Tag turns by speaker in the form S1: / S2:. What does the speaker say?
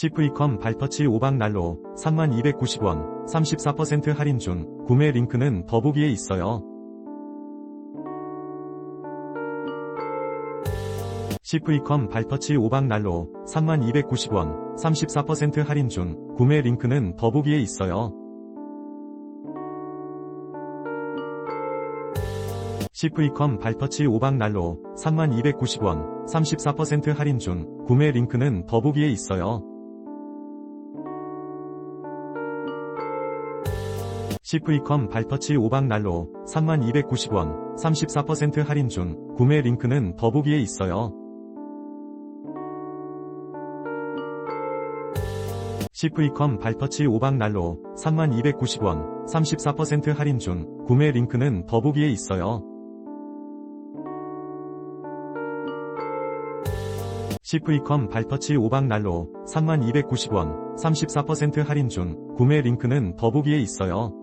S1: 시프이컴 발터치 5박 난로 3290원 34% 할인 중 구매 링크는 더보기에 있어요. 시프이컴 발터치 5박 난로 3290원 34% 할인 중 구매 링크는 더보기에 있어요. 시프이컴 발터치 5박 난로 3290원 34% 할인 중 구매 링크는 더보기에 있어요. 시프이컴 발터치 5박 난로 3290원 34% 할인 중 구매 링크는 더보기에 있어요. 시프이컴 발터치 5박 난로 3290원 34% 할인 중 구매 링크는 더보기에 있어요. 시프이컴 발터치 5박 난로 3290원 34% 할인 중 구매 링크는 더보기에 있어요.